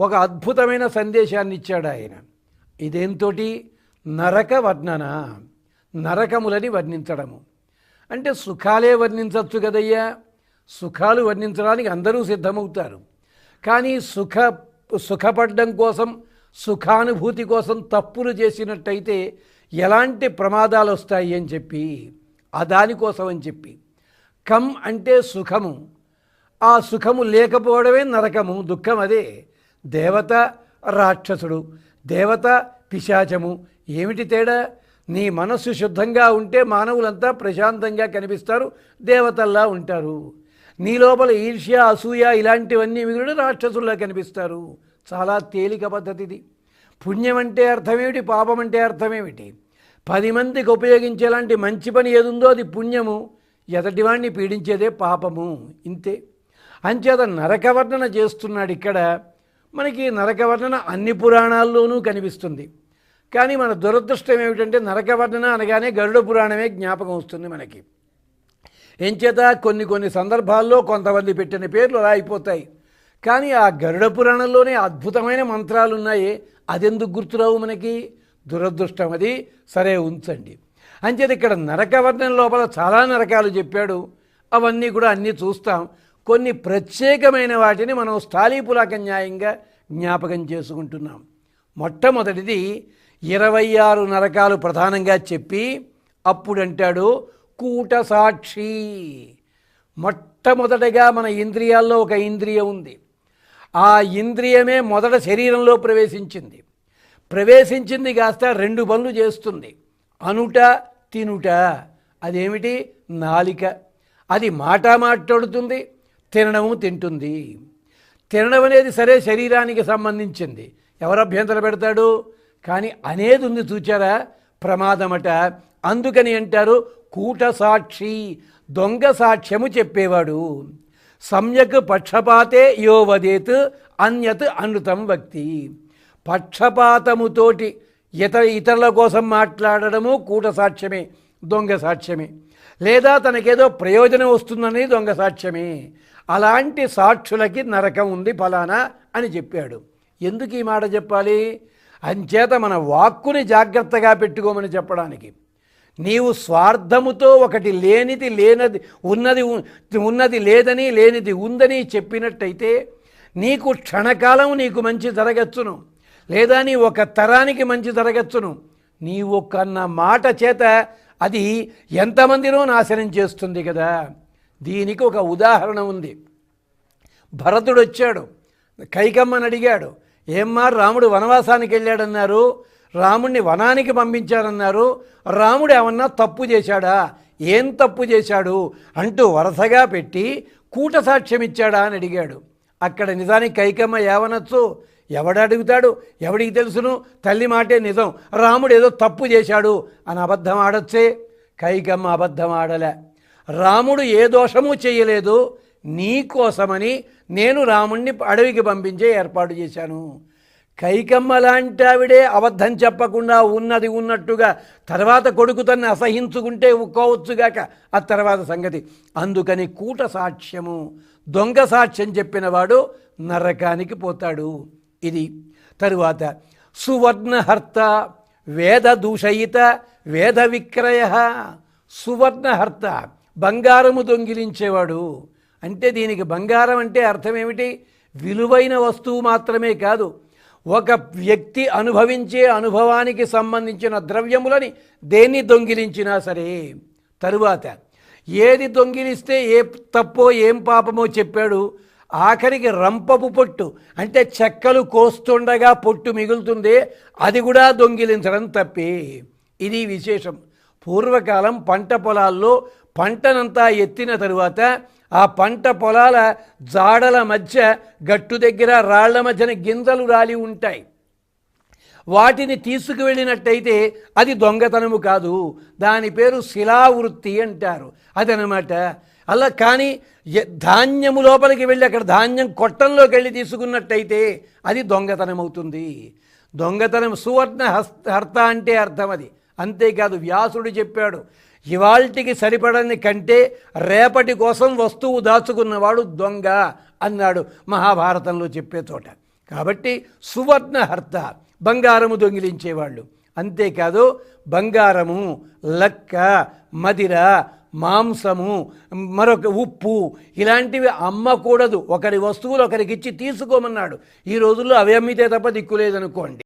ఒక అద్భుతమైన సందేశాన్ని ఇచ్చాడు ఆయన ఇదేంతోటి? నరక వర్ణన? నరకములని వర్ణించడము. అంటే సుఖాలే వర్ణించవచ్చు కదయ్యా. సుఖాలు వర్ణించడానికి అందరూ సిద్ధమవుతారు. కానీ సుఖ సుఖపడడం కోసం సుఖానుభూతి కోసం తప్పులు చేసినట్టయితే ఎలాంటి ప్రమాదాలు వస్తాయి అని చెప్పి ఆ దానికోసం అని చెప్పి. కం అంటే సుఖము. ఆ సుఖము లేకపోవడమే నరకము దుఃఖం అదే. దేవత రాక్షసుడు దేవత పిశాచము. ఏమిటి తేడా? నీ మనస్సు శుద్ధంగా ఉంటే మానవులంతా ప్రశాంతంగా కనిపిస్తారు దేవతల్లా ఉంటారు. నీ లోపల ఈర్ష్య అసూయ ఇలాంటివన్నీ మిగులు రాక్షసుల్లా కనిపిస్తారు. చాలా తేలిక పద్ధతిది. పుణ్యం అంటే అర్థమేమిటి? పాపం అంటే అర్థమేమిటి? పది మందికి ఉపయోగించేలాంటి మంచి పని ఏదుందో అది పుణ్యము. ఎదటివాణ్ణి పీడించేదే పాపము. ఇంతే. అంచేత నరకవర్ణన చేస్తున్నాడు ఇక్కడ మనకి నరక వర్ణన అన్ని పురాణాల్లోనూ కనిపిస్తుంది. కానీ మన దురదృష్టం ఏమిటంటే నరకవర్ణన అనగానే గరుడ పురాణమే జ్ఞాపకం వస్తుంది మనకి. ఎంచేత కొన్ని కొన్ని సందర్భాల్లో కొంతమంది పెట్టిన పేర్లు అలా అయిపోతాయి. కానీ ఆ గరుడ పురాణంలోనే అద్భుతమైన మంత్రాలు ఉన్నాయి అదెందుకు గుర్తురావు మనకి? దురదృష్టం అది. సరే ఉంచండి. అంచేత ఇక్కడ నరకవర్ణం లోపల చాలా నరకాలు చెప్పాడు. అవన్నీ కూడా అన్నీ చూస్తాం. కొన్ని ప్రత్యేకమైన వాటిని మనం స్థాళీపులాక న్యాయంగా జ్ఞాపకం చేసుకుంటున్నాం. మొట్టమొదటిది ఇరవై ఆరు నరకాలు ప్రధానంగా చెప్పి అప్పుడంటాడు కూట సాక్షి మొట్టమొదటగా మన ఇంద్రియాల్లో ఒక ఇంద్రియం ఉంది. ఆ ఇంద్రియమే మొదట శరీరంలో ప్రవేశించింది. ప్రవేశించింది కాస్త రెండు పనులు చేస్తుంది. అనుట తినుట అదేమిటి? నాలిక. అది మాట మాట్లాడుతుంది తినడము తింటుంది. తినడం అనేది సరే శరీరానికి సంబంధించింది. ఎవరు అభ్యంతర పెడతాడు? కానీ అనేది ఉంది చూచారా? ప్రమాదమట. అందుకని అంటారు కూట సాక్షి దొంగ సాక్ష్యము చెప్పేవాడు. సమ్యక్ పక్షపాతే యో వదేత్ అన్యత్ అనృతం వ్యక్తి పక్షపాతముతోటి ఇతర ఇతరుల కోసం మాట్లాడడము కూట సాక్ష్యమే దొంగ సాక్ష్యమే. లేదా తనకేదో ప్రయోజనం వస్తుందని దొంగ సాక్ష్యమే. అలాంటి సాక్షులకి నరకం ఉంది ఫలానా అని చెప్పాడు. ఎందుకు ఈ మాట చెప్పాలి? అంచేత మన వాక్కుని జాగ్రత్తగా పెట్టుకోమని చెప్పడానికి. నీవు స్వార్థముతో ఒకటి లేనిది లేనది ఉన్నది ఉన్నది లేదని లేనిది ఉందని చెప్పినట్టయితే నీకు క్షణకాలం నీకు మంచి జరగచ్చును. లేదా నీ ఒక తరానికి మంచి జరగచ్చును. నీవు ఒక్కన్న మాట చేత అది ఎంతమందినో నాశనం చేస్తుంది కదా. దీనికి ఒక ఉదాహరణ ఉంది. భరతుడు వచ్చాడు కైకమ్మని అడిగాడు ఏమ్మా రాముడు వనవాసానికి వెళ్ళాడన్నారు? రాముడిని వనానికి పంపించారన్నారు రాముడు ఏమన్నా తప్పు చేశాడా? ఏం తప్పు చేశాడు? అంటూ వరుసగా పెట్టి కూట సాక్ష్యం ఇచ్చాడా అని అడిగాడు. అక్కడ నిజానికి కైకమ్మ ఏమనొచ్చు ఎవడు అడుగుతాడు? ఎవడికి తెలుసును? తల్లి మాటే నిజం. రాముడు ఏదో తప్పు చేశాడు. అని అబద్ధం ఆడొచ్చే? కైకమ్మ అబద్ధం ఆడలే. రాముడు ఏ దోషము చేయలేదు నీ కోసమని నేను రాముణ్ణి అడవికి పంపించే ఏర్పాటు చేశాను. కైకమ్మ లాంటి ఆవిడే అబద్ధం చెప్పకుండా ఉన్నది ఉన్నట్టుగా తర్వాత కొడుకు తన్ని అసహించుకుంటే ఒక్కోవచ్చుగాక ఆ తర్వాత సంగతి. అందుకని కూట సాక్ష్యము దొంగ సాక్ష్యం చెప్పినవాడు నరకానికి పోతాడు. ఇది. తరువాత సువర్ణహర్త వేద దూషయిత వేద విక్రయ సువర్ణహర్త బంగారము దొంగిలించేవాడు. అంటే దీనికి బంగారం అంటే అర్థం ఏమిటి? విలువైన వస్తువు మాత్రమే కాదు. ఒక వ్యక్తి అనుభవించే అనుభవానికి సంబంధించిన ద్రవ్యములని దేన్ని దొంగిలించినా సరే తరువాత ఏది దొంగిలిస్తే ఏ తప్పో ఏం పాపమో చెప్పాడు ఆఖరికి రంపపు పొట్టు అంటే చెక్కలు కోస్తుండగా పొట్టు మిగులుతుంది అది కూడా దొంగిలించడం తప్పే. ఇది విశేషం. పూర్వకాలం పంట పొలాల్లో పంటనంతా ఎత్తిన తరువాత ఆ పంట పొలాల జాడల మధ్య గట్టు దగ్గర రాళ్ళ మధ్యన గింజలు రాలి ఉంటాయి. వాటిని తీసుకువెళ్ళినట్టయితే అది దొంగతనము కాదు. దాని పేరు శిలావృత్తి అంటారు. అదనమాట. అలా కానీ ధాన్యము లోపలికి వెళ్ళి అక్కడ ధాన్యం కొట్టంలోకి వెళ్ళి తీసుకున్నట్టయితే అది దొంగతనం అవుతుంది దొంగతనం సువర్ణ హస్త హర్త అంటే అర్థం అది. అంతేకాదు వ్యాసుడు చెప్పాడు ఇవాల్టికి సరిపడని కంటే రేపటి కోసం వస్తువు దాచుకున్నవాడు దొంగ అన్నాడు మహాభారతంలో చెప్పే చోట. కాబట్టి సువర్ణహర్త బంగారము దొంగిలించేవాళ్ళు. అంతేకాదు బంగారము లక్క మదిర మాంసము మరొక ఉప్పు ఇలాంటివి అమ్మకూడదు. ఒకరి వస్తువులు ఒకరికి ఇచ్చి తీసుకోమన్నాడు. ఈ రోజుల్లో అవి అమ్మితే తప్ప దిక్కులేదనుకోండి